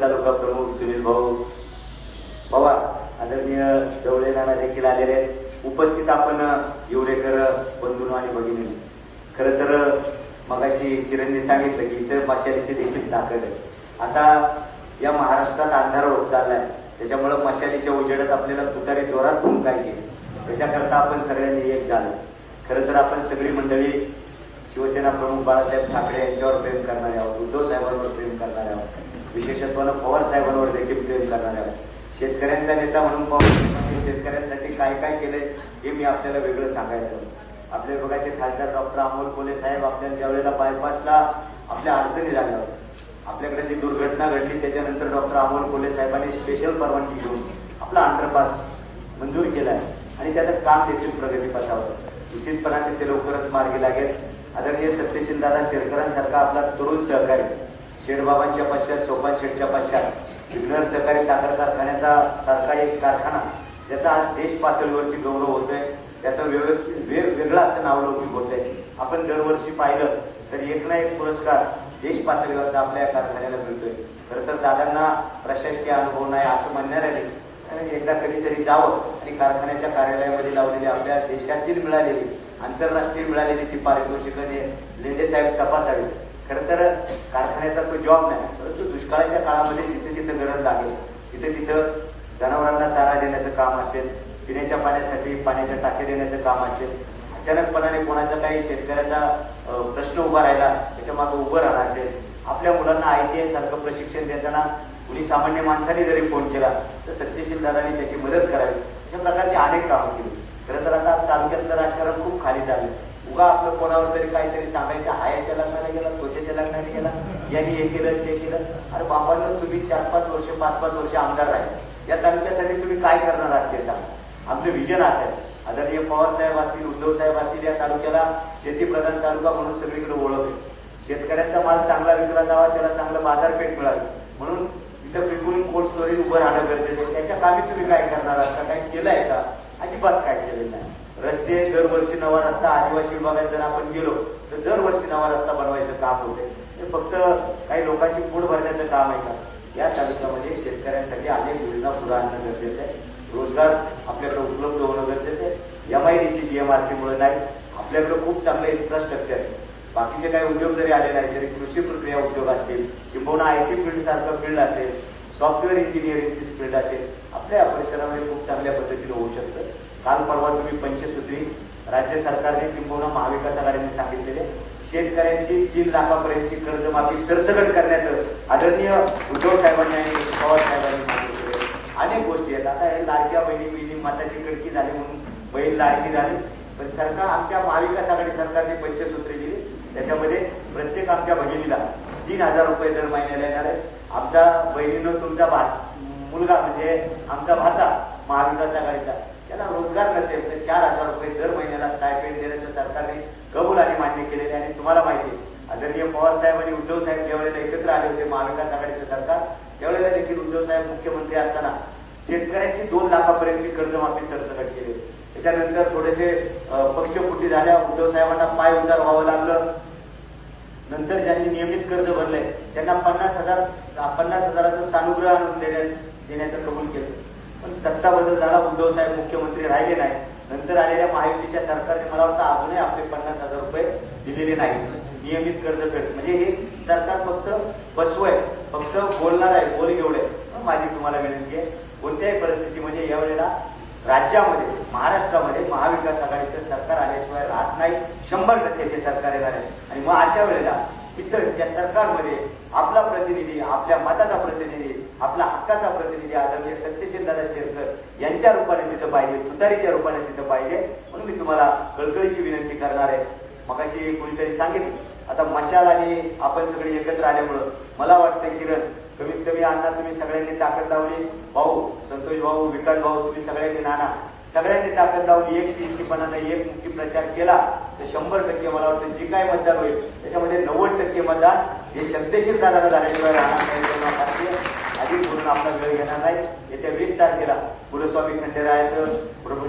तालुका प्रमुख सुनील भाऊ पवार आदरणीय जवळे नाना देखील आलेले आहेत. उपस्थित आपण एवढेकर बंधू आणि भगिनी. खर तर मगाशी किरणने सांगितलं की इतर मशालीची देखील ताकद आहे. आता या महाराष्ट्रात अंधार होत चाललाय. त्याच्यामुळं मशालीच्या उजेडात आपल्याला तुतारी जोरात फुंकायची त्याच्याकरता आपण सगळ्यांनी एक झालो. खरं तर आपण सगळी मंडळी शिवसेना प्रमुख बाळासाहेब ठाकरे यांच्यावर प्रेम करणारे आहोत उद्धव साहेबांवर प्रेम करणारे आहोत. विशेषत्वानं पवार साहेबांवर देखील प्रेम करणाऱ्या शेतकऱ्यांचा नेता म्हणून पवार साहेबांनी शेतकऱ्यांसाठी काय काय केलंय हे मी आपल्याला वेगळं सांगायचं आपले बघायचे विभागाचे खासदार डॉक्टर अमोल कोले साहेब आपल्या ज्यावेळेला बायपासला आपल्या अडचणी झाल्या आपल्याकडे जी दुर्घटना घडली त्याच्यानंतर डॉक्टर अमोल कोले साहेबांनी स्पेशल परवानगी घेऊन आपला अंडरपास मंजूर केलाय. आणि त्याचं काम देखील प्रगतीपथावर निश्चितपणाने ते लवकरच मार्गी लागेल. आदरणीय सत्यशील दादा शेरकरांसारखा आपला तरुण सहकारी शेडबाबांच्या पश्चात सोपान शेठच्या पश्चात विघ्नर सहकारी साखर कारखान्याचा सारखा एक कारखाना ज्याचा आज देश पातळीवरती गौरव होतोय त्याचा व्यवस्थित वेगवेगळा असं नावलौकिक आहे आपण दरवर्षी पाहिलं तर एक ना एक पुरस्कार देश पातळीवरचा आपल्या या कारखान्याला मिळतोय. खरं तर दादांना प्रशासकीय अनुभव नाही असं म्हणणाऱ्याने आणि एकदा कधीतरी जावं आणि कारखान्याच्या कार्यालयामध्ये लावलेली आपल्या देशातील मिळालेली आंतरराष्ट्रीय मिळालेली ती पारितोषिकं लेंडे साहेब तपासावी खरं तर कारखान्याचा तो जॉब नाही परंतु दुष्काळाच्या काळामध्ये जिथे जिथे गरज लागेल तिथे तिथं जनावरांना चारा देण्याचं काम असेल पिण्याच्या पाण्यासाठी पाण्याच्या टाके देण्याचं काम असेल अचानकपणाने कोणाचा काही शेतकऱ्याचा प्रश्न उभा राहिला त्याच्यामागे उभं राहणं असेल आपल्या मुलांना आय टी आय सारखं प्रशिक्षण देताना कुणी सामान्य माणसाने जरी फोन केला तर सत्यशील दादांनी त्याची मदत करावी अशा प्रकारची अनेक कामं केली. खरं तर आता तालुक्यातलं राजकारण खूप खाली झालं उगा आपलं कोणावर तरी काहीतरी सांगायचं हायाच्या लग्नाला गेला त्वचेच्या लग्नाने गेला यांनी हे केलं ते केलं. अरे बापांना तुम्ही चार पाच वर्ष पाच पाच वर्ष आमदार राहिले या तालुक्यासाठी तुम्ही काय करणार आहात ते सांगा. आमचं विजन असेल. आहे आदरणीय पवार साहेब असतील उद्धव साहेब असतील या तालुक्याला शेतीप्रधान तालुका म्हणून सगळीकडे ओळख आहे शेतकऱ्यांचा माल चांगला विकला जावा त्याला चांगलं बाजारपेठ मिळावी. म्हणून इथं पिकून कोल्ड स्टोरेज उभं राहणं गरजेचं आहे. त्याच्या कामी तुम्ही काय करणार आहात? का केलंय का? अजिबात काय केलेलं नाही. रस्ते दरवर्षी नवा रस्ता आदिवासी विभागात जर आपण गेलो तर दरवर्षी नवा रस्ता बनवायचं काम होते हे फक्त काही लोकांची पोट भरण्याचं काम आहे का? या तालुक्यामध्ये शेतकऱ्यांसाठी अनेक योजना पुढे आणणं गरजेचं आहे. रोजगार आपल्याकडे उपलब्ध होणं गरजेचं आहे. M I D C G M R मुळे नाही आपल्याकडे खूप चांगलं इन्फ्रास्ट्रक्चर आहे. बाकीचे काही उद्योग जरी आले नाही जरी कृषी प्रक्रिया उद्योग असतील किंबहुना आय टी फील्ड सारखं फील्ड असेल सॉफ्टवेअर इंजिनिअरिंगची फील्ड असेल आपल्या परिसरामध्ये खूप चांगल्या पद्धतीने होऊ शकतं. काल परवा तुम्ही पंचसूत्री राज्य सरकारने किंबहुना महाविकास आघाडीने सांगितलेले शेतकऱ्यांची तीन लाखापर्यंतची कर्जमाफी सरसकट करण्याचं आदरणीय उद्धव साहेबांनी पवार साहेबांनी अनेक गोष्टी आहेत. आता हे लाडक्या बहिणी बहिणी माताची कडकी झाली म्हणून बहीण लाडकी झाली. पण सरकार आमच्या महाविकास आघाडी सरकारने पंचसूत्री दिली त्याच्यामध्ये प्रत्येक आमच्या बहिणीला तीन हजार रुपये दर महिन्याला येणार आहे आमच्या बहिणीनं तुमचा भास मुलगा म्हणजे आमचा भाचा महाविकास आघाडीचा. त्याला रोजगार नसेल तर चार हजार रुपये दर महिन्याला स्टायपेंड देण्याचं सरकारने कबूल आणि मान्य केलेले आणि तुम्हाला माहिती आहे आदरणीय पवार साहेब आणि उद्धव साहेब ज्यावेळेला एकत्र आले होते महाविकास आघाडीचे सरकार त्यावेळेला देखील उद्धव साहेब मुख्यमंत्री असताना शेतकऱ्यांची दोन लाखापर्यंतची कर्जमाफी सरसकट केली. त्याच्यानंतर थोडेसे पक्षपुटी झाल्या. उद्धव साहेबांना पाय उतार व्हावं लागलं. नंतर ज्यांनी नियमित कर्ज भरले त्यांना पन्नास हजार पन्नास हजाराचं सानुग्रह आणून देण्याचं कबूल केलं. पण सत्ता बदल झाला उद्धव साहेब मुख्यमंत्री राहिले नाही. नंतर आलेल्या महायुतीच्या सरकारने मला वाटतं अजूनही आपले पन्नास हजार रुपये दिलेले नाही नियमित कर्ज फेड म्हणजे हे सरकार फक्त बसव आहे फक्त बोलणार आहे बोल एवढे. माझी तुम्हाला विनंती आहे कोणत्याही परिस्थितीमध्ये म्हणजे यावेळेला राज्यामध्ये महाराष्ट्रामध्ये महाविकास आघाडीचं सरकार आल्याशिवाय राहत नाही. शंभर टक्के ते सरकार येणार आहे. आणि मग अशा वेळेला इतर त्या सरकारमध्ये आपला प्रतिनिधी आपल्या मताचा प्रतिनिधी आपला हक्काचा प्रतिनिधी आदरणीय सत्यशील दादा शेरकर यांच्या रूपाने तिथं पाहिजे तुतारीच्या रूपाने तिथं पाहिजे म्हणून मी तुम्हाला कळकळीची विनंती करणार आहे. मगाशी कुणीतरी सांगितलं आता मशाल आणि आपण सगळे एकत्र आल्यामुळं मला वाटतं किरण कमीत कमी अण्णा तुम्ही सगळ्यांनी ताकद लावली भाऊ संतोष भाऊ विकास भाऊ तुम्ही सगळ्यांनी नाना सगळ्यांनी ताकद लावली एक दिवशीपणाने एक मुक्ती प्रचार केला तर शंभर टक्के मला वाटतं जे काय मतदान होईल त्याच्यामध्ये नव्वद टक्के मतदान हे शब्दशील दादाला झाल्याशिवाय राहणार नाही अधिक म्हणून आपला वेळ घेणार नाही. येत्या वीस तारखेला गुरुस्वामी खंडेरायाचं प्रभू